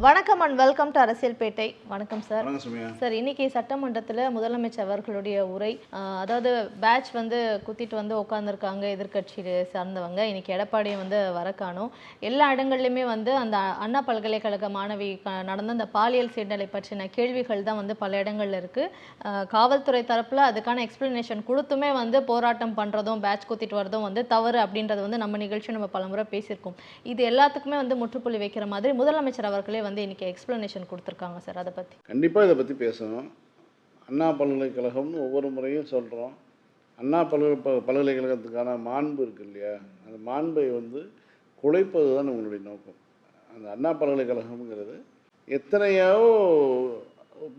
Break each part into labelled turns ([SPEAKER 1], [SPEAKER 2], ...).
[SPEAKER 1] வணக்கம் and welcome to அரசியல்பேட்டை. வணக்கம் sir sir இன்னைக்கு சட்டமன்றத்தில் முதலமைச்சர் அவர்களுடைய உரை அதாவது பேட்ச் வந்து குத்திட்டு வந்து உட்காந்துருக்காங்க எதிர்க்கட்சி சார்ந்தவங்க. இன்னைக்கு எடப்பாடியை வந்து வர காணோம். எல்லா இடங்கள்லையுமே வந்து அந்த அண்ணா பல்கலைக்கழக மாணவி நடந்த அந்த பாலியல் சீர்நிலை பற்றின கேள்விகள் தான் வந்து பல இடங்கள்ல இருக்கு. ஆஹ், காவல்துறை தரப்புல அதுக்கான எக்ஸ்பிளனேஷன் கொடுத்துமே வந்து போராட்டம் பண்றதும் பேட்ச் குத்திட்டு வரதும் வந்து தவறு அப்படின்றது வந்து நம்ம நிகழ்ச்சி நம்ம பலமுறை பேசியிருக்கோம். இது எல்லாத்துக்குமே வந்து முற்றுப்புள்ளி வைக்கிற மாதிரி முதலமைச்சர் அவர்களே வந்து இன்னைக்கு எக்ஸ்ப்ளனேஷன் கொடுத்துருக்காங்க சார் அதை பற்றி
[SPEAKER 2] கண்டிப்பாக இதை பற்றி பேசணும். அண்ணா பல்கலைக்கழகம்னு ஒவ்வொரு முறையும் சொல்கிறோம் அண்ணா பல்கலை ப- பல்கலைக்கழகத்துக்கான மாண்பு இருக்கு இல்லையா? அந்த மாண்பை வந்து குலைப்பது தான் உங்களுடைய நோக்கம். அந்த அண்ணா பல்கலைக்கழகம்ங்கிறது எத்தனையோ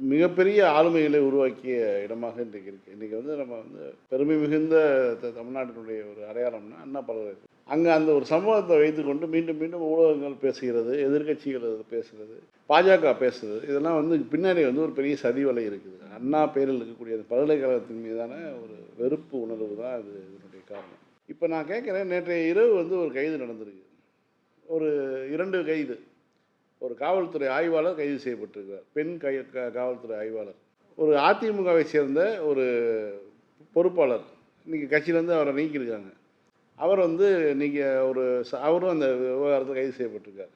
[SPEAKER 2] மிகப்பெரிய ஆளுமைகளை உருவாக்கிய இடமாக இன்றைக்கு இருக்குது இன்றைக்கி வந்து நம்ம வந்து பெருமை மிகுந்த த- தமிழ்நாட்டினுடைய ஒரு அடையாளம்னா அண்ணா பல்கலை அங்கே அந்த ஒரு சம்பவத்தை வைத்துக்கொண்டு மீண்டும் மீண்டும் ஊடகங்கள் பேசுகிறது எதிர்க்கட்சிகள் பேசுகிறது பாஜக பேசுகிறது இதெல்லாம் வந்து பின்னாடி வந்து ஒரு பெரிய சதிவலை இருக்குது. அண்ணா பேரில் இருக்கக்கூடிய அந்த பல்கலைக்கழகத்தின் மீதான ஒரு வெறுப்பு உணர்வு தான் அது இதனுடைய காரணம். இப்போ நான் கேட்குறேன் நேற்றைய இரவு வந்து ஒரு கைது நடந்திருக்கு. ஒரு இரண்டு கைது. ஒரு காவல்துறை ஆய்வாளர் கைது செய்யப்பட்டிருக்கிறார். பெண் கை க- காவல்துறை ஆய்வாளர். ஒரு அதிமுகவை சேர்ந்த ஒரு பொறுப்பாளர். இன்றைக்கி கட்சியிலேருந்து அவரை நீக்கியிருக்காங்க. அவர் வந்து இன்றைக்கி ஒரு அவரும் அந்த விவகாரத்தில் கைது செய்யப்பட்டிருக்கார்.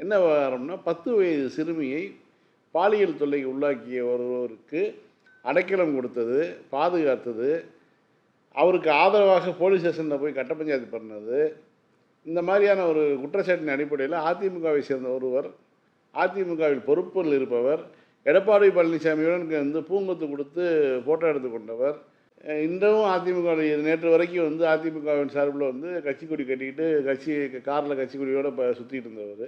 [SPEAKER 2] என்ன விவகாரம்னா பத்து வயது சிறுமியை பாலியல் தொல்லைக்கு உள்ளாக்கிய ஒருவருக்கு அடைக்கலம் கொடுத்தது பாதுகாத்தது அவருக்கு ஆதரவாக போலீஸ் ஸ்டேஷனில் போய் கட்ட பஞ்சாயத்து பண்ணது இந்த மாதிரியான ஒரு குற்றச்சாட்டின் அடிப்படையில் அதிமுகவை சேர்ந்த ஒருவர் அதிமுகவில் பொறுப்பில் இருப்பவர் எடப்பாடி பழனிசாமியுடன் வந்து பூங்கொத்து கொடுத்து ஃபோட்டோ எடுத்து கொண்டவர் இன்றும் அதிமுக நேற்று வரைக்கும் வந்து அதிமுகவின் சார்பில் வந்து கட்சி கொடி கட்டிக்கிட்டு கட்சி காரில் கட்சி கொடியோடு இப்போ சுற்றிட்டு இருந்தவர்.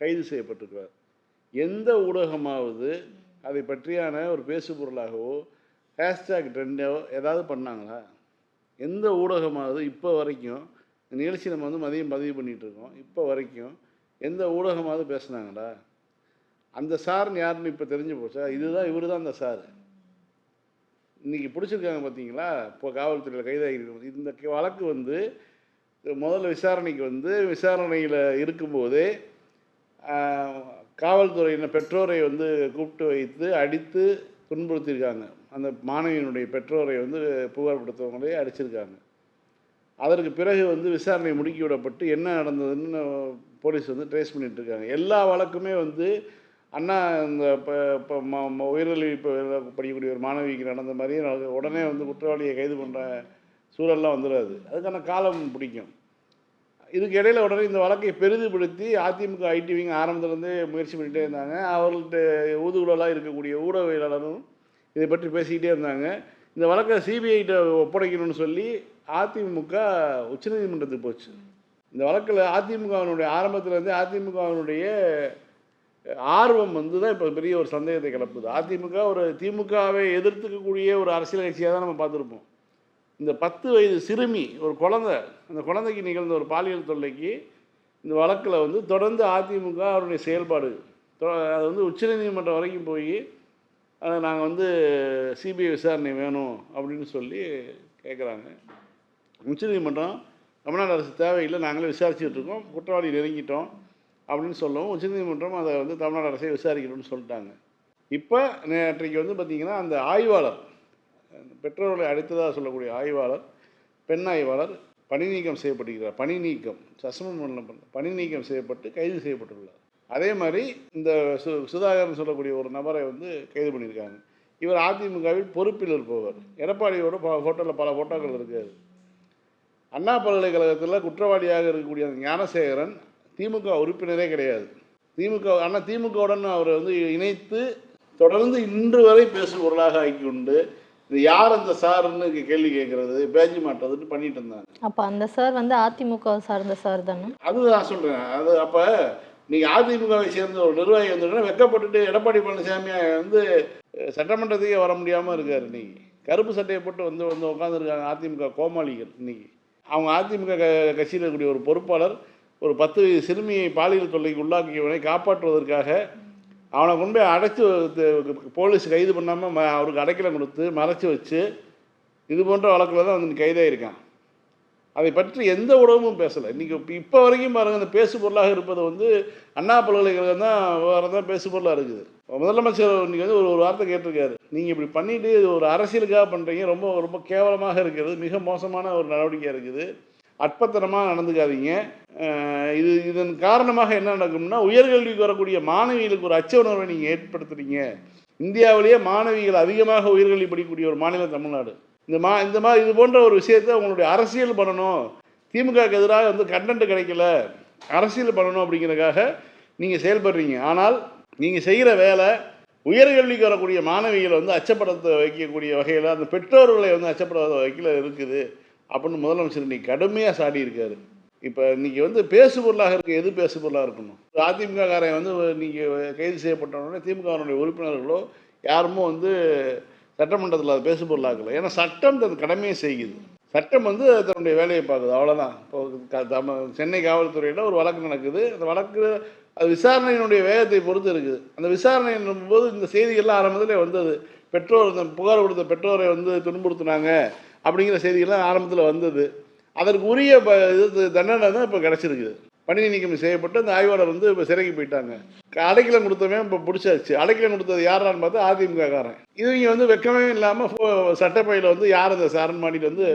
[SPEAKER 2] கைது செய்யப்பட்டிருக்கிறார். எந்த ஊடகமாவது அதை பற்றியான ஒரு பேசு பொருளாகவோ ஹேஷ்டேக் ட்ரெண்டோ ஏதாவது பண்ணாங்களா? எந்த ஊடகமாவது இப்போ வரைக்கும் நிகழ்ச்சி நம்ம வந்து மதியம் பதிவு பண்ணிகிட்ருக்கோம் இப்போ வரைக்கும் எந்த ஊடகமாவது பேசுனாங்களா? அந்த சார்னு யாருன்னு இப்போ தெரிஞ்சு போச்சா? இதுதான் இவர் தான் அந்த சார். இன்றைக்கி பிடிச்சிருக்காங்க பார்த்தீங்களா இப்போ காவல்துறையில் கைதாகிருக்கு இந்த வழக்கு வந்து முதல்ல விசாரணைக்கு வந்து விசாரணையில் இருக்கும்போதே காவல்துறையினர் பெற்றோரை வந்து கூப்பிட்டு வைத்து அடித்து துன்புறுத்தியிருக்காங்க. அந்த மாணவியினுடைய பெற்றோரை வந்து புகார் கொடுத்தவங்களே அடிச்சிருக்காங்க. அதற்கு பிறகு வந்து விசாரணை முடுக்கி விடப்பட்டு என்ன நடந்ததுன்னு போலீஸ் வந்து ட்ரேஸ் பண்ணிகிட்ருக்காங்க இருக்காங்க. எல்லா வழக்குமே வந்து அண்ணா இந்த இப்போ இப்போ ம ம- படிக்கக்கூடிய ஒரு மாணவிக்கு நடந்த மாதிரி உடனே வந்து குற்றவாளியை கைது பண்ணுற சூழல்லாம் வந்துடாது அதுக்கான காலம் பிடிக்கும். இதுக்கு இடையில உடனே இந்த வழக்கை பெரிதுபடுத்தி அதிமுக ஐடி விங் ஆரம்பத்துலேருந்தே முயற்சி பண்ணிகிட்டே இருந்தாங்க. அவர்கள்ட்ட ஊதுகுழலாக இருக்கக்கூடிய ஊடகவியலாளரும் இதை பற்றி பேசிக்கிட்டே இருந்தாங்க. இந்த வழக்கை சிபிஐட்ட ஒப்படைக்கணும்னு சொல்லி அதிமுக உச்சநீதிமன்றத்துக்கு போச்சு. இந்த வழக்கில் அதிமுகவினுடைய ஆரம்பத்துலேருந்து அதிமுகவினுடைய ஆர்வம் வந்து தான் இப்போ பெரிய ஒரு சந்தேகத்தை கிளப்புது. அதிமுக ஒரு திமுகவை எதிர்த்துக்கக்கூடிய ஒரு அரசியல் கட்சியாக தான் நம்ம பார்த்துருப்போம். இந்த பத்து வயது சிறுமி ஒரு குழந்தை அந்த குழந்தைக்கு நிகழ்ந்த ஒரு பாலியல் தொல்லைக்கு இந்த வழக்கில் வந்து தொடர்ந்து அதிமுக அவருடைய செயல்பாடு. தொ- அது வந்து உச்சநீதிமன்றம் வரைக்கும் போய் அதை நாங்கள் வந்து சிபிஐ விசாரணை வேணும் அப்படின்னு சொல்லி கேட்குறாங்க உச்சநீதிமன்றம் தமிழ்நாடு அரசு தேவையில்லை நாங்களே விசாரிச்சுட்ருக்கோம் குற்றவாளி நெருங்கிட்டோம். அப்படின்னு சொல்லவும் உச்சநீதிமன்றம் அதை வந்து தமிழ்நாடு அரசை விசாரிக்கணும்னு சொல்லிட்டாங்க. இப்போ நேற்றைக்கு வந்து பார்த்திங்கன்னா அந்த ஆய்வாளர் பெற்றோர்களை அழைத்ததாக சொல்லக்கூடிய ஆய்வாளர் பெண் ஆய்வாளர் பணி நீக்கம் செய்யப்பட்டிருக்கிறார். பணி நீக்கம் சஸ்பெண்ட் பண்ண பணி நீக்கம் செய்யப்பட்டு கைது செய்யப்பட்டுள்ளார். அதே மாதிரி இந்த சு சுதாகர்னு சொல்லக்கூடிய ஒரு நபரை வந்து கைது பண்ணியிருக்காங்க. இவர் அதிமுகவில் பொறுப்பில் இருப்பவர் எடப்பாடியோட ஃபோட்டோவில் பல ஃபோட்டோக்கள் இருக்காது அண்ணா பல்கலைக்கழகத்தில் குற்றவாளியாக இருக்கக்கூடிய அந்த ஞானசேகரன் திமுக உறுப்பினரே கிடையாது. திமுக அண்ணா திமுகவுடன் அவரை வந்து இணைத்து தொடர்ந்து இன்று வரை பேசும் பொருளாக ஆக்கி கொண்டு இது யார் அந்த சாருன்னு கேள்வி கேட்கறது பேஜ் மாட்டுறதுன்னு பண்ணிட்டு இருந்தாங்க.
[SPEAKER 1] அப்ப அந்த சார் வந்து அதிமுக சார்ந்த சார் தானே?
[SPEAKER 2] அது நான் சொல்கிறேன் அது அப்போ நீங்கள் அதிமுகவை சேர்ந்த ஒரு நிர்வாகி வந்துருக்கா வெக்கப்பட்டுட்டு எடப்பாடி பழனிசாமி வந்து சட்டமன்றத்துக்கே வர முடியாமல் இருக்கார் இன்னைக்கு. கருப்பு சட்டையை போட்டு வந்து வந்து உட்காந்துருக்காங்க அதிமுக கோமாளிகள் இன்னைக்கு. அவங்க அதிமுக க கட்சியில் இருக்கக்கூடிய ஒரு பொறுப்பாளர் ஒரு பத்து சிறுமியை பாலியல் தொல்லைக்கு உள்ளாக்கியவனை காப்பாற்றுவதற்காக அவனை கொண்டு போய் அடைச்சி போலீஸ் கைது பண்ணாமல் ம அவருக்கு அடைக்கலம் கொடுத்து மறைச்சி வச்சு இது போன்ற வழக்கில் தான் வந்து கைதாயிருக்கான் அதை பற்றி எந்த ஊடகமும் பேசலை. இன்றைக்கி இப்போ வரைக்கும் பாருங்கள் இந்த பேசு பொருளாக இருப்பது வந்து அண்ணா பல்கலைக்கழகம் தான் வேறு தான் பேசு பொருளாக இருக்குது. முதலமைச்சர் இன்றைக்கி வந்து ஒரு ஒரு வார்த்தை கேட்டிருக்காரு. நீங்கள் இப்படி பண்ணிவிட்டு ஒரு அரசியலுக்காக பண்ணுறீங்க ரொம்ப ரொம்ப கேவலமாக இருக்கிறது மிக மோசமான ஒரு நடவடிக்கையாக இருக்குது. அற்பத்தனமாக நடந்துக்காதீங்க. இது இதன் காரணமாக என்ன நடக்கும்னா உயர்கல்விக்கு வரக்கூடிய மாணவிகளுக்கு ஒரு அச்ச உணர்வை நீங்கள் ஏற்படுத்துறீங்க. இந்தியாவிலேயே மாணவிகள் அதிகமாக உயர்கல்வி படிக்கக்கூடிய ஒரு மாநிலம் தமிழ்நாடு. இந்த மா இந்த மாதிரி இது போன்ற ஒரு விஷயத்தை உங்களுடைய அரசியல் பண்ணணும். திமுகவுக்கு எதிராக வந்து கண்டென்ட் கிடைக்கல. அரசியல் பண்ணணும் அப்படிங்கிறதுக்காக நீங்கள் செயல்படுறீங்க. ஆனால் நீங்கள் செய்கிற வேலை உயர்கல்விக்கு வரக்கூடிய மாணவிகளை வந்து அச்சப்படுத்த வைக்கக்கூடிய வகையில் அந்த பெற்றோர்களை வந்து அச்சப்படுத்த வகையில் இருக்குது. அப்படின்னு முதலமைச்சர் இன்னைக்கு கடுமையாக சாடி இருக்காரு. இப்போ இன்னைக்கு வந்து பேசுபொருளாக இருக்க எது பேசு பொருளாக இருக்கணும்? அதிமுக காரன் வந்து நீங்கள் கைது செய்யப்பட்டவுடனே திமுகவினுடைய உறுப்பினர்களோ யாருமோ வந்து சட்டமன்றத்தில் அது பேசுபொருளாக்கல ஏன்னா சட்டம் தன் கடமையை செய்யுது. சட்டம் வந்து தன்னுடைய வேலையை பார்க்குது அவ்வளோதான் இப்போ தம- சென்னை காவல்துறையில் ஒரு வழக்கு நடக்குது. அந்த வழக்கு அது விசாரணையினுடைய வேகத்தை பொறுத்து இருக்குது. அந்த விசாரணை போது இந்த செய்திகள்லாம் ஆரம்பத்தில் வந்தது. பெற்றோர் இந்த புகார் கொடுத்த பெற்றோரை வந்து துன்புறுத்துனாங்க. அப்படிங்கிற செய்திகள்லாம் ஆரம்பத்தில் வந்தது. அதற்கு உரிய ப இது தண்டனை தான் இப்போ கிடச்சிருக்குது. பணி நீக்கம் செய்யப்பட்டு அந்த ஆய்வாளர் வந்து இப்போ சிறைக்கு போயிட்டாங்க. அடைக்கலம் கொடுத்தவன் இப்போ பிடிச்சாச்சு. அடைக்கலம் கொடுத்தது யாரான்னு பார்த்தா அதிமுக காரன் இவங்க வந்து வெக்கமே இல்லாமல் சட்டப்பையில் வந்து யார் அந்த சாரன் மாடியில் வந்து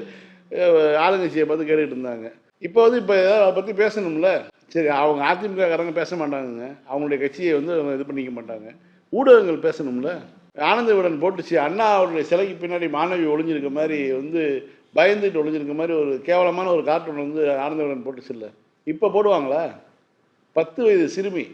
[SPEAKER 2] ஆளுங்கட்சியை பார்த்து கேட்டுக்கிட்டு இருந்தாங்க. இப்போ வந்து இப்போ ஏதாவது அதை பற்றி பேசணும்ல? சரி அவங்க அதிமுக காரங்க பேச மாட்டாங்கங்க. அவங்களுடைய கட்சியை வந்து அவங்க இது பண்ணிக்க மாட்டாங்க. ஊடகங்கள் பேசணும்ல? ஆனந்த விடன் போட்டுச்சு. அண்ணா அவருடைய சிலைக்கு பின்னாடி மாணவி ஒளிஞ்சிருக்க மாதிரி வந்து பயந்துட்டு ஒளிஞ்சிருக்க மாதிரி ஒரு கேவலமான ஒரு கார்ட்டூன் வந்து ஆனந்த விடன் போட்டுச்சு இல்லை. இப்போ போடுவாங்களா? பத்து வயது சிறுமி.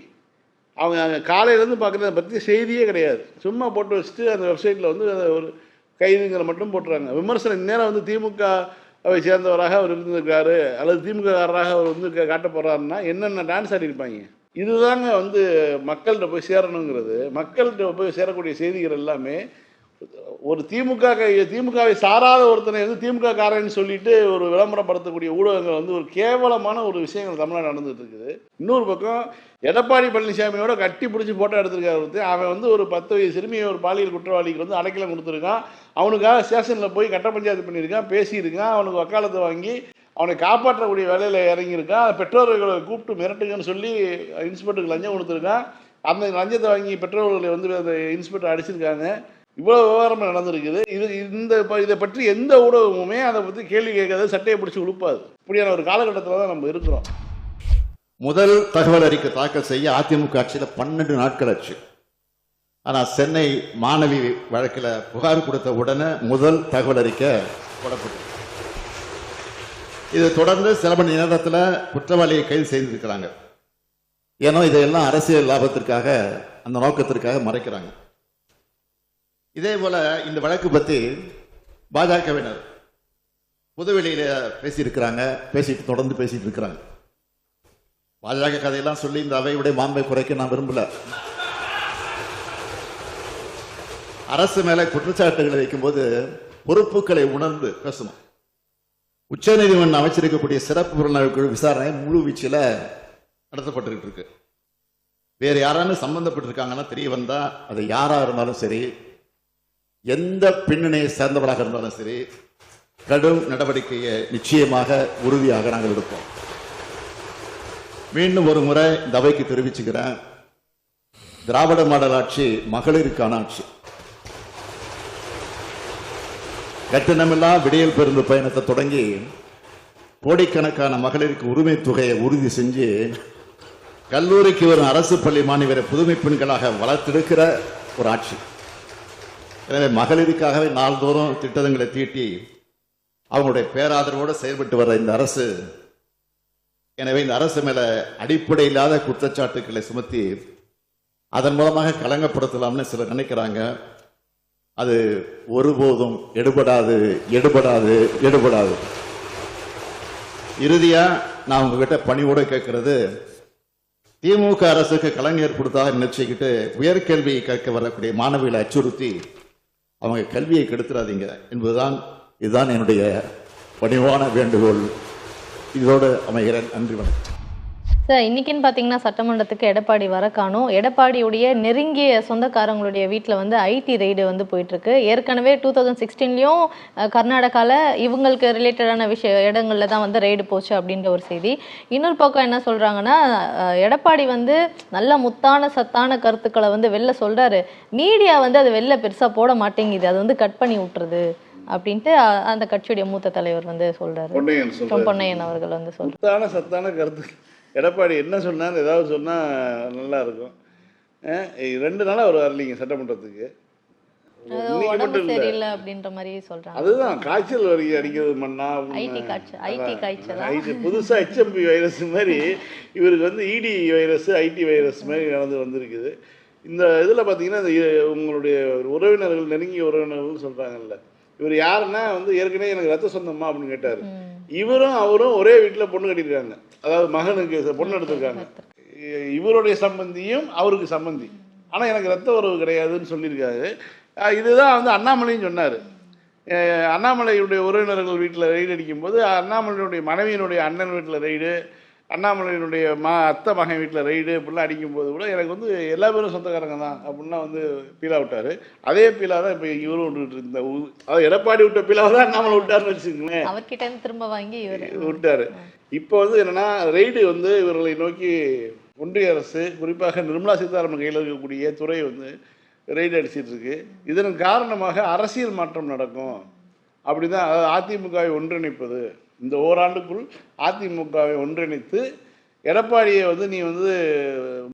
[SPEAKER 2] அவங்க அங்கே காலையிலேருந்து பார்க்குறத பற்றி செய்தியே கிடையாது. சும்மா போட்டு வச்சுட்டு அந்த வெப்சைட்டில் வந்து அதை ஒரு கைதுங்களை மட்டும் போட்டுறாங்க. விமர்சனம் இந்நேரம் வந்து திமுகவை சேர்ந்தவராக அவர் இருந்திருக்காரு. அல்லது திமுககாரராக அவர் வந்து காட்ட போகிறாருன்னா என்னென்ன டான்ஸ் ஆடிருப்பாங்க? இதுதாங்க வந்து மக்கள்கிட்ட போய் சேரணுங்கிறது. மக்கள்கிட்ட போய் சேரக்கூடிய செய்திகள் எல்லாமே ஒரு திமுக திமுகவை சாராத ஒருத்தனை வந்து திமுக காரன்னு சொல்லிட்டு ஒரு விளம்பரப்படுத்தக்கூடிய ஊடகங்கள் வந்து ஒரு கேவலமான ஒரு விஷயங்கள் தமிழ்நாடு நடந்துட்டு இருக்குது. இன்னொரு பக்கம் எடப்பாடி பழனிசாமியோட கட்டி பிடிச்சி போட்டோ எடுத்திருக்காரு ஒருத்தன். அவன் வந்து ஒரு பத்து வயசு சிறுமியை ஒரு பாலியல் குற்றவாளிக்கு வந்து அடைக்கலம் கொடுத்துருக்கான். அவனுக்காக ஸ்டேஷனில் போய் கட்ட பஞ்சாயத்து பண்ணியிருக்கான் பேசியிருக்கான். அவனுக்கு வக்காலத்தை வாங்கி அவனை காப்பாற்றக்கூடிய வேலையில் இறங்கியிருக்கான் பெற்றோர்களை கூப்பிட்டு மிரட்டுங்கன்னு சொல்லி இன்ஸ்பெக்டருக்கு லஞ்சம் கொடுத்துருக்கான். அந்த லஞ்சத்தை வாங்கி பெற்றோர்களை வந்து அந்த இன்ஸ்பெக்டர் அடிச்சிருக்காங்க. இவ்வளோ விவகாரம் நடந்திருக்குது. இது இந்த ப- இதை பற்றி எந்த ஊடகமுமே அதை பற்றி கேள்வி கேட்காத சட்டையை பிடிச்சி உழுப்பாது. இப்படியான ஒரு காலகட்டத்தில் தான் நம்ம இருக்கிறோம்.
[SPEAKER 3] முதல் தகவல் அறிக்கை தாக்கல் செய்ய அதிமுக ஆட்சியில் பன்னெண்டு நாட்கள் ஆச்சு. ஆனால் சென்னை மாணவி வழக்கில் புகார் கொடுத்த உடனே முதல் தகவல் அறிக்கை போடப்பட்டது. இது தொடர்ந்து சில மணி நேரத்தில் குற்றவாளியை கைது செய்திருக்கிறாங்க. ஏன்னா இதையெல்லாம் அரசியல் லாபத்திற்காக அந்த நோக்கத்திற்காக மறைக்கிறாங்க. இதே போல இந்த வழக்கு பத்தி பாஜகவினர் புதுவெளியில் பேசியிருக்கிறாங்க பேசிட்டு தொடர்ந்து பேசிட்டு இருக்கிறாங்க பாஜக கதையெல்லாம் சொல்லி இந்த அவையுடைய மாண்பை குறைக்க நான் விரும்பல. அரசு மேல குற்றச்சாட்டுகளை வைக்கும்போது பொறுப்புகளை உணர்ந்து பேசணும். உச்சநீதிமன்றம் அமைச்சிருக்கக்கூடிய சிறப்பு புலனாய்வு குழு விசாரணை முழு வீச்சில் நடத்தப்பட்டுக்கிட்டு இருக்கு வேறு யாராலும் சம்பந்தப்பட்டிருக்காங்கன்னா தெரிய வந்தால் அது யாராக இருந்தாலும் சரி எந்த பின்னணியை சேர்ந்தவராக இருந்தாலும் சரி கடும் நடவடிக்கையை நிச்சயமாக உறுதியாக நாங்கள் எடுப்போம். மீண்டும் ஒரு முறை இந்த அவைக்கு தெரிவிச்சுக்கிறேன். திராவிட மாடல் ஆட்சி மகளிருக்கான ஆட்சி. கட்டணமில்லா விடியல் பேருந்து பயணத்தை தொடங்கி கோடிக்கணக்கான மகளிருக்கு உரிமை தொகையை உறுதி செஞ்சு கல்லூரிக்கு வரும் அரசு பள்ளி மாணவரை புதுமை பெண்களாக வளர்த்தெடுக்கிற ஒரு ஆட்சி. எனவே மகளிருக்காகவே நாள்தோறும் திட்டங்களை தீட்டி அவங்களுடைய பேராதரவோடு செயல்பட்டு வர இந்த அரசு எனவே இந்த அரசு மேலே அடிப்படை இல்லாத குற்றச்சாட்டுக்களை சுமத்தி அதன் மூலமாக களங்கப்படுத்தலாம்னு சிலர் நினைக்கிறாங்க. அது ஒருபோதும் எடுபடாது எடுபடாது எடுபடாது. இறுதியா நான் உங்ககிட்ட பணிவோட கேட்கறது திமுக அரசுக்கு கலைஞர் கொடுத்ததாக நினைச்சுக்கிட்டு உயர்கல்வியை கேட்க வரக்கூடிய மாணவிகளை அச்சுறுத்தி அவங்க கல்வியை கெடுத்துறாதீங்க என்பதுதான் இதுதான் என்னுடைய பணிவான வேண்டுகோள். இதோடு அமைகிறேன். நன்றி வணக்கம்.
[SPEAKER 1] சார் இன்னைக்குன்னு பார்த்தீங்கன்னா சட்டமன்றத்துக்கு எடப்பாடி வர காணும். எடப்பாடியுடைய நெருங்கிய சொந்தக்காரங்களுடைய வீட்டில் வந்து ஐடி ரெய்டு வந்து போயிட்டு இருக்கு ஏற்கனவே டூ தௌசண்ட் சிக்ஸ்டீன்லையும் கர்நாடகாவில் இவங்களுக்கு ரிலேட்டடான விஷய இடங்கள்ல தான் வந்து ரெய்டு போச்சு அப்படின்ற ஒரு செய்தி. இன்னொரு பக்கம் என்ன சொல்றாங்கன்னா அஹ், எடப்பாடி வந்து நல்ல முத்தான சத்தான கருத்துக்களை வந்து வெளில சொல்றாரு. மீடியா வந்து அது வெளில பெருசா போட மாட்டேங்குது. அது வந்து கட் பண்ணி விட்டுருது அப்படின்ட்டு அந்த கட்சியுடைய மூத்த தலைவர் வந்து சொல்றாரு.
[SPEAKER 2] பொன்னையன்
[SPEAKER 1] அவர்கள் வந்து சொல்றாரு.
[SPEAKER 2] சத்தான கருத்து எடப்பாடி என்ன சொன்னார் ஏதாவது சொன்னால் நல்லா இருக்கும். அஹ் ரெண்டு நாளாக அவர் வரலீங்க சட்டமன்றத்துக்கு. அதுதான் காய்ச்சல் வரி அடிக்கிறது மண்ணா
[SPEAKER 1] ஐடி காய்ச்சல் ஐடி காய்ச்சலா?
[SPEAKER 2] ஐடி புதுசாக ஹெச்எம்பி வைரஸ் மாதிரி இவருக்கு வந்து இடி வைரஸ் ஐடி வைரஸ் மாதிரி நடந்து வந்திருக்குது. இந்த இதில் பார்த்தீங்கன்னா உங்களுடைய உறவினர்கள் நெருங்கிய உறவினர்கள் சொல்கிறாங்கல்ல இவர் யாருன்னா வந்து ஏற்கனவே எனக்கு ரத்த சொந்தமா அப்படின்னு கேட்டார். இவரும் அவரும் ஒரே வீட்டில் பொண்ணு கட்டியிருக்காங்க. அதாவது மகனுக்கு பொண்ணு எடுத்திருக்காங்க. இவருடைய சம்பந்தியும் அவருக்கு சம்பந்தி. ஆனால் எனக்கு ரத்த உறவு கிடையாதுன்னு சொல்லியிருக்காரு. இதுதான் வந்து அண்ணாமலையும் சொன்னார். அண்ணாமலையுடைய உறவினர்கள் வீட்டில் ரெய்டு அடிக்கும்போது அண்ணாமலையுடைய மனைவியினுடைய அண்ணன் வீட்டில் ரெய்டு அண்ணாமலையினுடைய ம அத்தை மகன் வீட்டில் ரெய்டு இப்படிலாம் அடிக்கும்போது கூட எனக்கு வந்து எல்லா பேரும் சொந்தக்காரங்க தான் அப்படின்லாம் வந்து பீலா விட்டார். அதே பீலா தான் இப்போ இவரும் விட்டுட்டு இருந்த அதாவது எடப்பாடி விட்ட பீலாவை தான் அண்ணாமலை விட்டாருன்னு வச்சுக்கோங்களேன்.
[SPEAKER 1] அவர்கிட்ட திரும்ப வாங்கி இவர்.
[SPEAKER 2] விட்டாரு. இப்போ வந்து என்னென்னா ரெய்டு வந்து இவர்களை நோக்கி ஒன்றிய அரசு குறிப்பாக நிர்மலா சீதாராமன் கையில் இருக்கக்கூடிய துறை வந்து ரெய்டு அடிச்சிட்டு இருக்கு. இதன் காரணமாக அரசியல் மாற்றம் நடக்கும். அப்படிதான் அதாவது அதிமுகவை ஒன்றிணைப்பது. இந்த ஓராண்டுக்குள் அதிமுகவை ஒன்றிணைத்து எடப்பாடியை வந்து நீ வந்து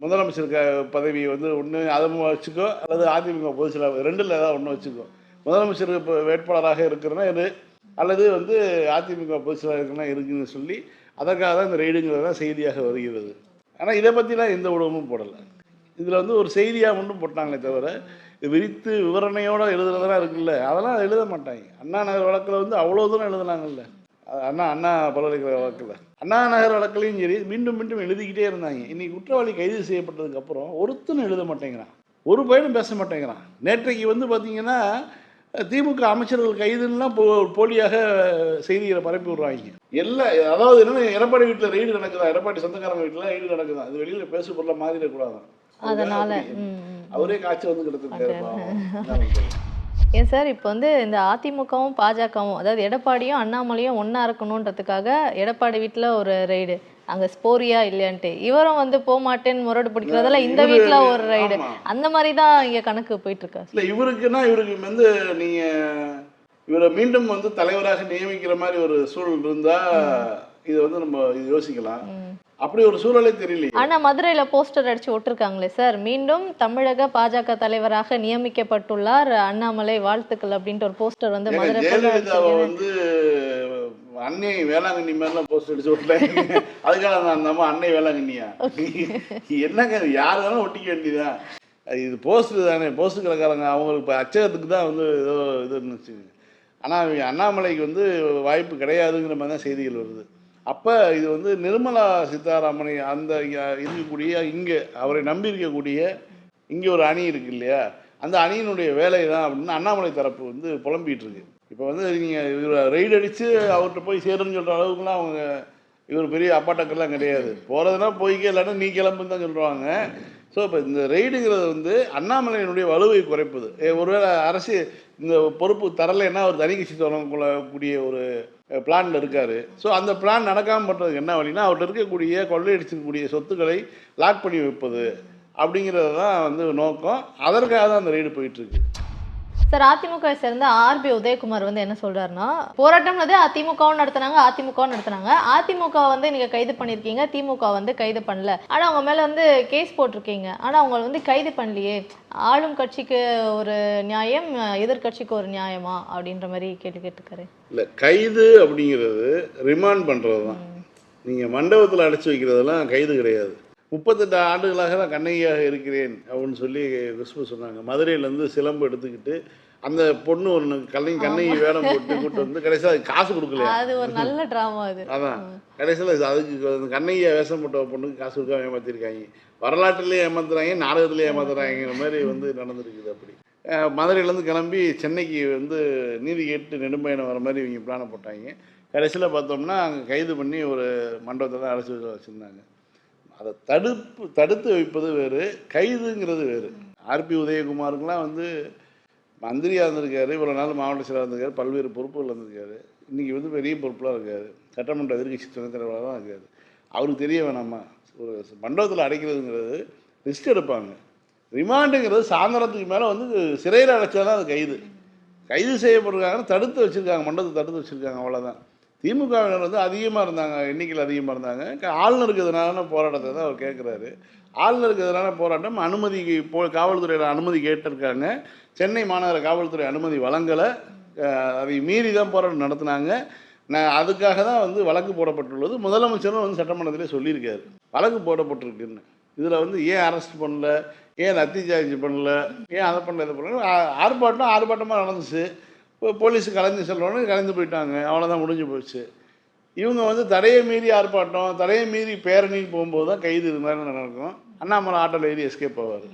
[SPEAKER 2] முதலமைச்சர் க- பதவியை வந்து ஒன்று அதை வச்சுக்கோ. அல்லது அதிமுக பொதுச் செயலாளர் ரெண்டில் ஏதாவது ஒன்று வச்சுக்கோ. முதலமைச்சர் வேட்பாளராக இருக்கிறனா இரு அல்லது வந்து அதிமுக பொதுச் செயலாளர் இருக்கிறனா இருக்குன்னு சொல்லி அதற்காக தான் இந்த ரெய்டுங்கிறதெல்லாம் தான் செய்தியாக வருகிறது. ஆனால் இதை பற்றிலாம் எந்த ஊடகமும் போடலை. இதில் வந்து ஒரு செய்தியாக மட்டும் போட்டாங்களே தவிர இது விரித்து விவரணையோடு எழுதுறதெல்லாம் இருக்குல்ல அதெல்லாம் எழுத மாட்டாங்க. அண்ணா நகர் வழக்கில் வந்து அவ்வளோ தூரம் எழுதுனாங்கல்ல. அண்ணா அண்ணா பல்கலைக்கழக வழக்கில். அண்ணா நகர் வழக்கிலையும் சரி மீண்டும் மீண்டும் எழுதிக்கிட்டே இருந்தாங்க. இன்னைக்கு குற்றவாளி கைது செய்யப்பட்டதுக்கப்புறம் ஒருத்தனும் எழுத மாட்டேங்கிறான். ஒரு பையனும் பேச மாட்டேங்கிறான். நேற்றைக்கு வந்து பார்த்தீங்கன்னா திமுக அமைச்சர்கள் கைதுலாம் போ போலியாக செய்திகளை பரப்பி விடுறாங்க. எல்லா அதாவது என்னன்னா எடப்பாடி வீட்டில் ரெய்டு நடக்குதா? எடப்பாடி சொந்தக்காரங்க வீட்டில் ரெய்டு நடக்குதா? அது வெளியில் பேச பொருளாக மாறிடக்கூடாதான்
[SPEAKER 1] அதனால.
[SPEAKER 2] அவரே காய்ச்சி வந்து கிடத்துருக்காரு?
[SPEAKER 1] ஏன் சார் இப்போ வந்து இந்த அதிமுகவும் பாஜகவும் அதாவது எடப்பாடியும் அண்ணாமலையும் ஒண்ணா இருக்கணுன்றதுக்காக எடப்பாடி வீட்ல ஒரு ரைடு அங்க ஸ்போரியா இல்லையான்ட்டு. இவரும் வந்து போக மாட்டேன்னு முரடு பிடிக்கிறதுல இந்த வீட்ல ஒரு ரைடு. அந்த மாதிரி தான் இங்க கணக்கு போயிட்டு இருக்கா
[SPEAKER 2] இல்ல இவருக்குன்னா இவருக்கு வந்து நீங்க இவரை மீண்டும் வந்து தலைவராக நியமிக்கிற மாதிரி ஒரு சூழல் இருந்தா இது வந்து நம்ம இது யோசிக்கலாம். அப்படி ஒரு சூழலே தெரியலையே.
[SPEAKER 1] ஆனா மதுரையில போஸ்டர் அடிச்சு ஒட்டிருக்காங்களே சார். மீண்டும் தமிழக பாஜக தலைவராக நியமிக்கப்பட்டுள்ளார் அண்ணாமலை வாழ்த்துக்கள் அப்படின்ட்டு ஒரு போஸ்டர் வந்து மதுரை.
[SPEAKER 2] வந்து அன்னை வேளாங்கண்ணி மாதிரிலாம் போஸ்ட் அடிச்சு விட்டேன் அதுக்காக அந்த அந்த அம்மா அன்னை வேளாங்கண்ணியா? என்னங்க இது? யார் வேணாலும் ஒட்டிக்க வேண்டியதான் அது இது போஸ்ட் தானே. போஸ்ட் கடைக்காரங்க அவங்களுக்கு இப்போ அச்சகத்துக்கு தான் வந்து ஏதோ இதுன்னு வச்சுக்கோங்க ஆனால் அண்ணாமலைக்கு வந்து வாய்ப்பு கிடையாதுங்கிற மாதிரி தான் செய்திகள் வருது. அப்போ இது வந்து நிர்மலா சீதாராமனை அந்த இருக்கக்கூடிய இங்கே அவரை நம்பி இருக்கக்கூடிய இங்கே ஒரு அணி இருக்கு இல்லையா? அந்த அணியினுடைய வேலை தான் அப்படின்னு அண்ணாமலை தரப்பு வந்து புலம்பிட்டு இருக்கு. இப்போ வந்து நீங்கள் இவர் ரெய்டு அடித்து அவர்கிட்ட போய் சேருன்னு சொல்கிற அளவுக்குலாம் அவங்க இவர் பெரிய அப்பாட்டக்கெல்லாம் கிடையாது. போகிறதுனா போய்க்க இல்லைன்னா நீ கிளம்புன்னு தான் சொல்லுவாங்க. ஸோ இப்போ இந்த ரெய்டுங்கிறது வந்து அண்ணாமலையினுடைய வலுவை குறைப்பது. ஒருவேளை அரசு இந்த பொறுப்பு தரலைன்னா அவர் தனி கட்சி தொடங்கக்கூடிய ஒரு பிளானில் இருக்கார். ஸோ அந்த பிளான் நடக்காமல் பண்ணுறதுக்கு என்ன வழின்னா அவர்கிட்ட இருக்கக்கூடிய கொள்ளையடிச்சிருக்கக்கூடிய சொத்துக்களை லாக் பண்ணி வைப்பது அப்படிங்கிறது தான் வந்து நோக்கம். அதற்காக தான் அந்த ரெய்டு போயிட்டுருக்கு
[SPEAKER 1] சார் அதிமுக வை சேர்ந்த ஆர்பி உதயகுமார் வந்து என்ன சொல்றாருன்னா போராட்டம்னது அதிமுகவும் நடத்துனாங்க அதிமுகவும் நடத்துனாங்க. அதிமுக வந்து நீங்க கைது பண்ணிருக்கீங்க திமுக வந்து கைது பண்ணல. ஆனா அவங்க மேல வந்து கேஸ் போட்டிருக்கீங்க. ஆனா அவங்க வந்து கைது பண்ணலையே. ஆளும் கட்சிக்கு ஒரு நியாயம் எதிர்க்கட்சிக்கு ஒரு நியாயமா? அப்படின்ற மாதிரி கேட்டு கேட்டுக்காரு
[SPEAKER 2] இல்லை கைது அப்படிங்கிறது ரிமாண்ட் பண்ணுறது தான் நீங்கள் மண்டபத்தில் அடைச்சி வைக்கிறதெல்லாம் கைது கிடையாது. முப்பத்தெட்டு ஆண்டுகளாக நான் கண்ணகியாக இருக்கிறேன் அப்படின்னு சொல்லி குஷ்பு சொன்னாங்க. மதுரையிலேருந்து சிலம்பு எடுத்துக்கிட்டு அந்த பொண்ணு ஒன்று கண்ணகி கண்ணகி வேடம் போட்டு கூட்டு வந்து கடைசியாக அதுக்கு காசு கொடுக்கலையா?
[SPEAKER 1] அது ஒரு நல்ல டிராமா அது.
[SPEAKER 2] அதான். கடைசியில் அதுக்கு கண்ணையை வேஷம் போட்ட பொண்ணுக்கு காசு கொடுக்காம ஏமாத்திருக்காங்க. வரலாற்றுலேயே ஏமாத்துறாங்க நாடகத்திலேயே ஏமாத்துறாங்கிற மாதிரி வந்து நடந்திருக்குது அப்படி. மதுரையிலேருந்து கிளம்பி சென்னைக்கு வந்து நீதி கேட்டு நெடும்பயணம் வர மாதிரி இவங்க பிளானை போட்டாங்க. கடைசியில் பார்த்தோம்னா அங்கே கைது பண்ணி ஒரு மண்டபத்தில் அழைச்சி வச்சுருந்தாங்க. அதை தடுப்பு தடுத்து வைப்பது வேறு கைதுங்கிறது வேறு. ஆர்பி உதயகுமாருக்கெலாம் வந்து மந்திரியாக இருந்திருக்காரு இவ்வளோ நாள் மாவட்ட செயலாக இருந்திருக்காரு பல்வேறு பொறுப்புகள் இருந்திருக்காரு. இன்றைக்கி வந்து பெரிய பொறுப்புலாம் இருக்காரு. சட்டமன்ற எதிர்கட்சி துணைத் தலைவராக தான் இருக்காரு. அவருக்கு தெரிய வேணாமா? ஒரு மண்டபத்தில் அடைக்கிறதுங்கிறது ரிஸ்க் எடுப்பாங்க. ரிமாண்டுங்கிறது சாயந்தரத்துக்கு மேலே வந்து சிறையில் அடைச்சா தான் அது கைது. கைது செய்யப்படுறாங்கன்னு தடுத்து வச்சுருக்காங்க மண்டபத்தை தடுத்து வச்சுருக்காங்க அவ்வளோதான் திமுகவினர் வந்து அதிகமாக இருந்தாங்க எண்ணிக்கையில் அதிகமாக இருந்தாங்க. ஆளுநருக்கு எதிரான போராட்டத்தை தான் அவர் கேட்குறாரு ஆளுநருக்கு எதிரான போராட்டம் அனுமதி போ காவல்துறையில் அனுமதி கேட்டிருக்காங்க. சென்னை மாநகர காவல்துறை அனுமதி வழங்கலை. அதை மீறி தான் போராட்டம் நடத்தினாங்க. நான் அதுக்காக தான் வந்து வழக்கு போடப்பட்டுள்ளது. முதலமைச்சரும் வந்து சட்டமன்றத்திலே சொல்லியிருக்காரு. வழக்கு போடப்பட்டிருக்குன்னு. இதில் வந்து ஏன் அரெஸ்ட் பண்ணல? ஏன் லத்தி சார்ஜ் பண்ணல? ஏன் அதை பண்ணல இதை பண்ணல? ஆர்ப்பாட்டம் ஆர்ப்பாட்டமாக நடந்துச்சு. இப்போ போலீஸ் கலைஞ்சு செல்றோன்னு கலைஞ்சு போயிட்டாங்க. அவ்வளோதான் முடிஞ்சு போச்சு. இவங்க வந்து தடையை மீறி ஆர்ப்பாட்டம் தடையை மீறி பேரணின்னு போகும்போது தான் கைது இது மாதிரி நடக்கும். அண்ணாமலை ஆட்டோவில் ஏறி எஸ்கேப் ஆவார்.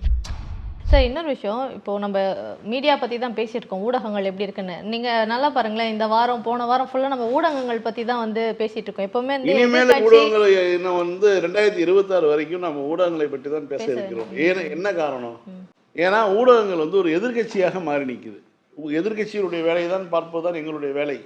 [SPEAKER 1] சார் இன்னொரு விஷயம். இப்போ நம்ம மீடியா பத்தி தான் பேசிட்டு இருக்கோம். ஊடகங்கள் எப்படி இருக்குன்னு. நீங்க நல்லா பாருங்களேன். இந்த வாரம் போன வாரம் ஃபுல்லா நம்ம ஊடகங்கள் பத்தி தான் வந்து பேசிட்டு இருக்கோம். எப்பவுமே
[SPEAKER 2] இனிமேல் ஊடகங்களை இன்னும் வந்து ரெண்டாயிரத்தி இருபத்தாறு வரைக்கும் நம்ம ஊடகங்களை பற்றி தான் பேச இருக்கிறோம். ஏன்னா என்ன காரணம்? ஏன்னா ஊடகங்கள் வந்து ஒரு எதிர்க்கட்சியாக மாறி நிற்குது எதிர்கட்சியினுடைய வேலையை தான் பார்ப்பது தான் எங்களுடைய வேலை.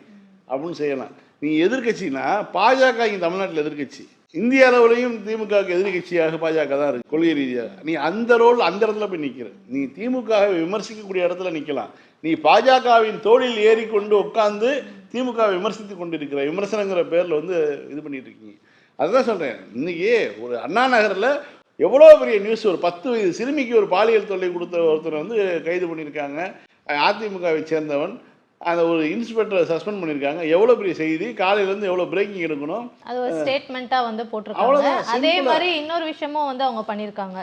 [SPEAKER 2] அப்படின்னு செய்யலாம். நீ எதிர்கட்சினா பாஜக இங்கே தமிழ்நாட்டில் எதிர்க்கட்சி. இந்திய அளவுலையும் திமுகவுக்கு எதிர்க்கட்சியாக பாஜக தான் இருக்குது கொள்கை ரீதியாக. நீ அந்த ரோல் அந்த இடத்துல போய் நிற்கிற நீ திமுகவை விமர்சிக்கக்கூடிய இடத்துல நிற்கலாம் நீ பாஜகவின் தோளில் ஏறிக்கொண்டு உட்காந்து திமுக விமர்சித்து விமர்சித்து கொண்டிருக்கிற விமர்சனங்கிற பேரில் வந்து இது பண்ணிட்டு இருக்கீங்க. அதுதான் சொல்கிறேன் இன்னைக்கு ஒரு அண்ணா நகரில் எவ்வளோ பெரிய நியூஸ் ஒரு பத்து வயது சிறுமிக்கு ஒரு பாலியல் தொல்லை கொடுத்த ஒருத்தர் வந்து கைது பண்ணியிருக்காங்க. அதிமுகவை சேர்ந்தவன் அந்த ஒரு இன்ஸ்பெக்டரை சஸ்பெண்ட் பண்ணியிருக்காங்க எவ்வளோ பெரிய செய்தி? காலையிலேருந்து எவ்வளோ பிரேக்கிங் எடுக்கணும்?
[SPEAKER 1] அது ஒரு ஸ்டேட்மெண்ட்டா வந்து போட்டிருக்காங்க. அதே. மாதிரி இன்னொரு விஷயமும் வந்து அவங்க பண்ணியிருக்காங்க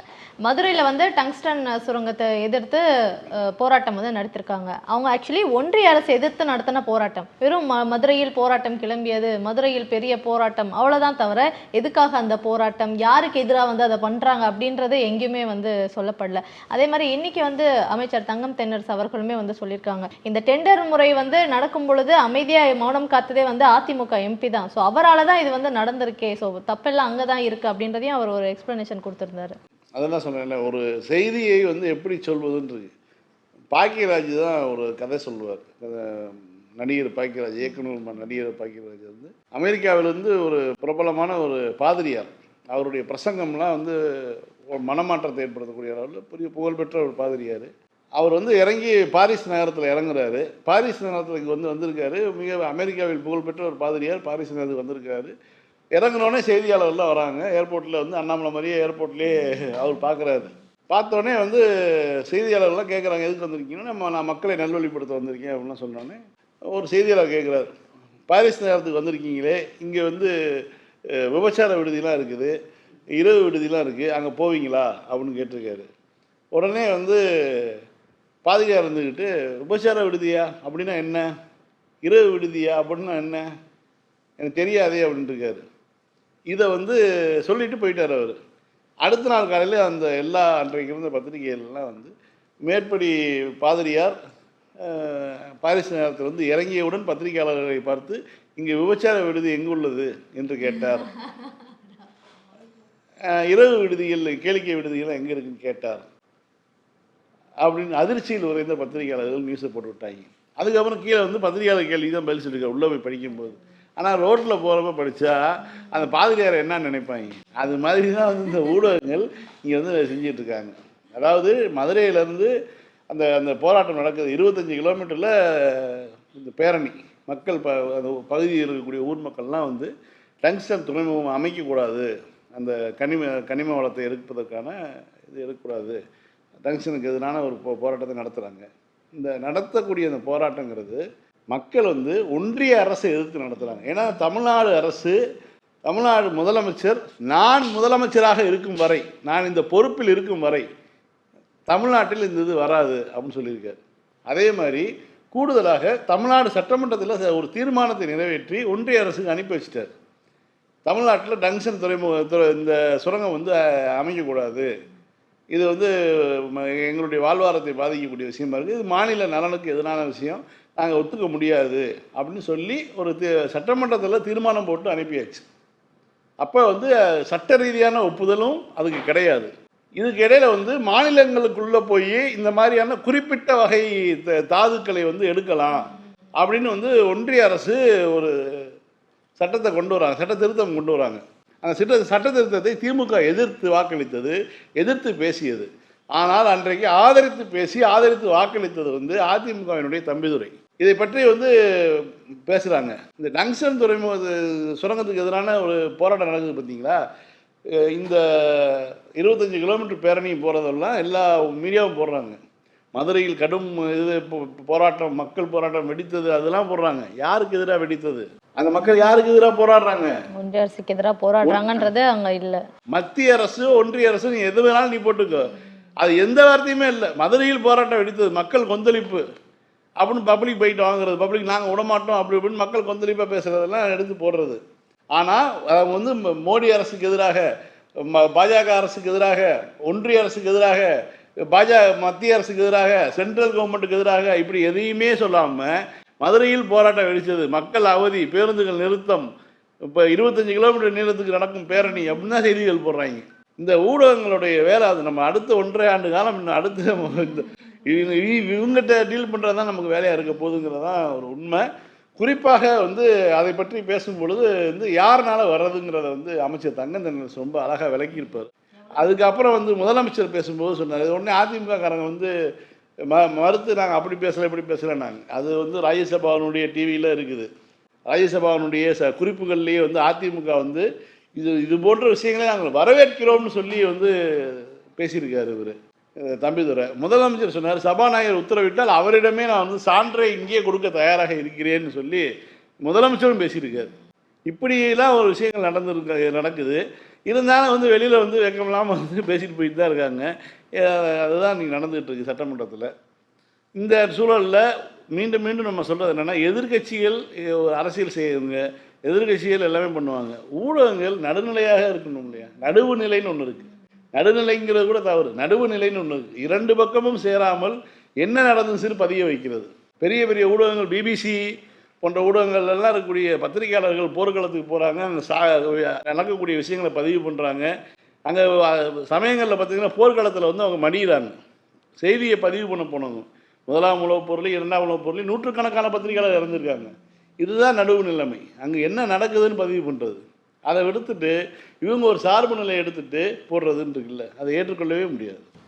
[SPEAKER 1] மதுரையில வந்து டங்ஸ்டன் சுரங்கத்தை எதிர்த்து போராட்டம் வந்து நடத்திருக்காங்க. அவங்க ஆக்சுவலி ஒன்றிய அரசு எதிர்த்து நடத்தின போராட்டம். வெறும் மதுரையில் போராட்டம் கிளம்பியது மதுரையில் பெரிய போராட்டம். அவ்வளவுதான் தவிர எதுக்காக அந்த போராட்டம்? யாருக்கு எதிராக வந்து அதை பண்றாங்க அப்படின்றது எங்கேயுமே வந்து சொல்லப்படல. அதே மாதிரி இன்னைக்கு வந்து அமைச்சர் தங்கம் தென்னரசு அவர்களுமே வந்து சொல்லியிருக்காங்க. இந்த டெண்டர் முறை வந்து நடக்கும் பொழுது அமைதியாக மௌனம் காத்ததே வந்து அதிமுக எம்பி தான். ஸோ அவரால் தான் இது வந்து நடந்திருக்கே. ஸோ தப்பெல்லாம் அங்கே தான் இருக்குது அப்படின்றதையும் அவர் ஒரு எக்ஸ்ப்ளனேஷன் கொடுத்துருந்தாரு.
[SPEAKER 2] அதெல்லாம் சொல்கிறேன்ல ஒரு செய்தியை வந்து எப்படி சொல்வதுன்றது. பாக்கியராஜ் தான் ஒரு கதை சொல்லுவார். நடிகர் பாக்கியராஜ் இயக்குனர் நடிகர் பாக்கியராஜ் வந்து அமெரிக்காவிலேருந்து ஒரு பிரபலமான ஒரு பாதிரியார். அவருடைய பிரசங்கம்லாம் வந்து ஒரு மனமாற்றத்தை ஏற்படுத்தக்கூடிய அளவில் பெரிய புகழ்பெற்ற ஒரு பாதிரியார். அவர் வந்து இறங்கி பாரிஸ் நகரத்தில் இறங்குறாரு. பாரிஸ் நகரத்தில் இங்கே வந்து வந்திருக்காரு. மிக அமெரிக்காவில் புகழ்பெற்ற ஒரு பாதிரியார் பாரிஸ் நகரத்துக்கு வந்திருக்காரு. இறங்குனோடனே செய்தியாளர்லாம் வராங்க. ஏர்போர்ட்டில் வந்து அண்ணாமலை மாதிரியே ஏர்போர்ட்லேயே அவர் பார்க்குறாரு பார்த்தோன்னே வந்து செய்தியாளர்லாம் கேட்குறாங்க எதுக்கு வந்திருக்கீங்கன்னா நம்ம நான் மக்களை நல்வழிப்படுத்த வந்திருக்கேன் அப்படின்லாம் சொன்னோன்னே ஒரு செய்தியாளர் கேட்குறாரு பாரிஸ் நகரத்துக்கு வந்திருக்கீங்களே. இங்கே வந்து விபச்சார விடுதிலாம் இருக்குது. இரவு விடுதிலாம் இருக்குது அங்கே போவீங்களா? அப்படின்னு கேட்டிருக்காரு. உடனே வந்து பாதிரியார் இருந்துக்கிட்டு உபசார விடுதியா அப்படின்னா என்ன? இரவு விடுதியா அப்படின்னா என்ன? எனக்கு தெரியாதே அப்படின்ட்டு இருக்காரு. இதை வந்து சொல்லிட்டு போயிட்டார் அவர். அடுத்த நாள் காலையில் அந்த எல்லா அன்றைக்கு இருந்த பத்திரிகைகள்லாம் வந்து மேற்படி பாதிரியார் பாரிஸ் நேரத்தில் வந்து இறங்கியவுடன் பத்திரிகையாளர்களை பார்த்து இங்கே விபச்சார விடுதி எங்கு உள்ளது? என்று கேட்டார். இரவு விடுதிகள் கேளிக்கை விடுதிகள் எங்கே இருக்குன்னு கேட்டார். அப்படின்னு அதிர்ச்சியில் உறைந்த பத்திரிகையாளர்கள் நியூஸை போட்டு விட்டாங்க அதுக்கப்புறம் கீழே வந்து பத்திரிகையாளர் கேள்வி தான் பதில் சொல்லியிருக்க உள்ளே போய் படிக்கும்போது. ஆனால் ரோட்டில் போகிறப்ப படித்தா அந்த பாதிரியார் என்ன நினைப்பாங்க? அது மாதிரி தான் வந்து இந்த ஊடகங்கள் இங்கே வந்து செஞ்சிட்ருக்காங்க. அதாவது மதுரையிலேருந்து அந்த அந்த போராட்டம் நடக்குது. இருபத்தஞ்சி கிலோமீட்டரில் இந்த பேரணி மக்கள் ப அந்த பகுதியில் இருக்கக்கூடிய ஊர் மக்கள்லாம் வந்து டங்ஸ்டன் துறைமுகம் அமைக்கக்கூடாது. அந்த கனிம கனிம வளத்தை எடுப்பதற்கான இது எடுக்கக்கூடாது. டங்ஷனுக்கு எதிரான ஒரு போ போராட்டத்தை நடத்துகிறாங்க இந்த நடத்தக்கூடிய அந்த போராட்டங்கிறது மக்கள் வந்து ஒன்றிய அரசை எதிர்த்து நடத்துகிறாங்க ஏன்னா தமிழ்நாடு அரசு தமிழ்நாடு முதலமைச்சர் நான் முதலமைச்சராக இருக்கும் வரை நான் இந்த பொறுப்பில் இருக்கும் வரை தமிழ்நாட்டில் இந்த இது வராது அப்படின்னு சொல்லியிருக்காரு. அதே மாதிரி கூடுதலாக தமிழ்நாடு சட்டமன்றத்தில் ஒரு தீர்மானத்தை நிறைவேற்றி ஒன்றிய அரசுக்கு அனுப்பி வச்சிட்டார். தமிழ்நாட்டில் டங்ஷன் துறைமுக இந்த சுரங்கம் வந்து அமைக்கக்கூடாது. இது வந்து எங்களுடைய வாழ்வாரத்தை பாதிக்கக்கூடிய விஷயமா இருக்குது இது மாநில நலனுக்கு எதிரான விஷயம். நாங்கள் ஒத்துக்க முடியாது அப்படின்னு சொல்லி ஒரு தி- சட்டமன்றத்தில் தீர்மானம் போட்டு அனுப்பியாச்சு. அப்போ வந்து சட்ட ரீதியான ஒப்புதலும் அதுக்கு கிடையாது. இதுக்கு இடையில் வந்து மாநிலங்களுக்குள்ளே போய் இந்த மாதிரியான குறிப்பிட்ட வகை த- தாதுக்களை வந்து எடுக்கலாம் அப்படின்னு வந்து ஒன்றிய அரசு ஒரு சட்டத்தை கொண்டு வராங்க சட்ட திருத்தம் கொண்டு வராங்க. அந்த சட்ட சட்ட திருத்தத்தை திமுக எதிர்த்து வாக்களித்தது எதிர்த்து பேசியது. ஆனால் அன்றைக்கு ஆதரித்து பேசி ஆதரித்து வாக்களித்தது வந்து அதிமுகவினுடைய தம்பிதுரை. இதை பற்றி வந்து பேசுகிறாங்க இந்த டங்ஷன் துறைமுக சுரங்கத்துக்கு எதிரான ஒரு போராட்டம் நடக்குது பார்த்தீங்களா? இந்த இருபத்தஞ்சி கிலோமீட்டர் பேரணி போகிறதெல்லாம் எல்லா மீடியாவும் போடுறாங்க. மதுரையில் கடும் இது போராட்டம் மக்கள் போராட்டம் வெடித்தது அதெல்லாம் போடுறாங்க. யாருக்கு எதிராக வெடித்தது? அந்த மக்கள் யாருக்கு எதிராக போராடுறாங்க?
[SPEAKER 1] ஒன்றிய அரசுக்கு எதிராக போராடுறாங்கன்றது அங்க இல்ல.
[SPEAKER 2] மத்திய அரசு ஒன்றிய அரசு நீ எது வேணாலும் நீ போட்டுக்கோ. அது எந்த வார்த்தையுமே இல்லை. மதுரையில் போராட்டம் வெடித்தது மக்கள் கொந்தளிப்பு. அப்படின்னு பப்ளிக் போயிட்டு வாங்குறது பப்ளிக் நாங்கள் விடமாட்டோம் அப்படி இப்படின்னு மக்கள் கொந்தளிப்பாக பேசுகிறதெல்லாம் எடுத்து போடுறது. ஆனால் அவங்க வந்து மோடி அரசுக்கு எதிராக பாஜக அரசுக்கு எதிராக ஒன்றிய அரசுக்கு எதிராக பாஜக மத்திய அரசுக்கு எதிராக சென்ட்ரல் கவர்மெண்ட்டுக்கு எதிராக இப்படி எதையுமே சொல்லாமல் மதுரையில் போராட்டம் வெடித்தது மக்கள் அவதி பேருந்துகள் நிறுத்தம். இப்போ இருபத்தஞ்சி கிலோமீட்டர் நீளத்துக்கு நடக்கும் பேரணி அப்படின்னு தான் செய்திகள் போடுறாங்க. இந்த ஊடகங்களுடைய வேலை அது. நம்ம அடுத்த ஒன்றரை ஆண்டு காலம் இன்னும் அடுத்த இவங்ககிட்ட டீல் பண்ணுறது தான் நமக்கு வேலையாக இருக்க போகுதுங்கிறது தான் ஒரு உண்மை. குறிப்பாக வந்து அதை பற்றி பேசும் பொழுது வந்து யாருனால வர்றதுங்கிறத வந்து அமைச்சர் தங்கந்தன் ரொம்ப அழகாக விளக்கியிருப்பார். அதுக்கப்புறம் வந்து முதலமைச்சர் பேசும்போது சொன்னார். உடனே அதிமுககாரங்க வந்து ம மறுத்து நாங்கள் அப்படி பேசலை இப்படி நாங்கள் அது வந்து ராஜ்யசபாவினுடைய டிவியில் இருக்குது. ராஜ்யசபாவினுடைய ச குறிப்புகள்லேயே வந்து அதிமுக வந்து இது இது போன்ற விஷயங்களை நாங்கள் வரவேற்கிறோம்னு சொல்லி வந்து பேசியிருக்காரு இவர். தம்பிதுரை. முதலமைச்சர் சொன்னார் சபாநாயகர் உத்தரவிட்டால் அவரிடமே நான் வந்து சான்றை இங்கேயே கொடுக்க தயாராக இருக்கிறேன்னு சொல்லி முதலமைச்சரும் பேசியிருக்காரு. இப்படியெல்லாம் ஒரு விஷயங்கள் நடந்துருக்க நடக்குது. இருந்தாலும் வந்து வெளியில் வந்து வெக்கமில்லாமல் வந்து பேசிட்டு போயிட்டு தான் இருக்காங்க. அதுதான் இன்றைக்கி நடந்துகிட்டு இருக்கு சட்டமன்றத்தில். இந்த சூழலில் மீண்டும் மீண்டும் நம்ம சொல்கிறது என்னென்னா எதிர்க்கட்சிகள் அரசியல் செய்யுங்க எதிர்க்கட்சிகள் எல்லாமே பண்ணுவாங்க. ஊடகங்கள் நடுநிலையாக இருக்கணும் இல்லையா? நடுவு நிலைன்னு ஒன்று இருக்குது நடுநிலைங்கிறது கூட தவறு. நடுவு நிலைன்னு ஒன்று இருக்குது இரண்டு பக்கமும் சேராமல் என்ன நடந்துச்சுன்னு பதிய வைக்கிறது. பெரிய பெரிய ஊடகங்கள் பிபிசி போன்ற ஊடகங்கள் எல்லாம் இருக்கக்கூடிய பத்திரிகையாளர்கள் போர்க்களத்துக்கு போகிறாங்க அங்கே சா நடக்கக்கூடிய விஷயங்களை பதிவு பண்ணுறாங்க அங்கே சமயங்களில் பார்த்தீங்கன்னா போர்க்களத்தில் வந்து அவங்க மடியிறாங்க. செய்தியை பதிவு பண்ண போனவங்க. முதலாம் உணவுப் பொருள் இரண்டாம் உணவுப் பொருள் நூற்றுக்கணக்கான பத்திரிகையாளர் இறந்துருக்காங்க. இதுதான் நடுவு நிலைமை. அங்கே என்ன நடக்குதுன்னு பதிவு பண்ணுறது அதை விடுத்துட்டு இவங்க ஒரு சார்பு நிலையை எடுத்துகிட்டு போடுறதுன்னு இருக்குல்ல அதை ஏற்றுக்கொள்ளவே முடியாது.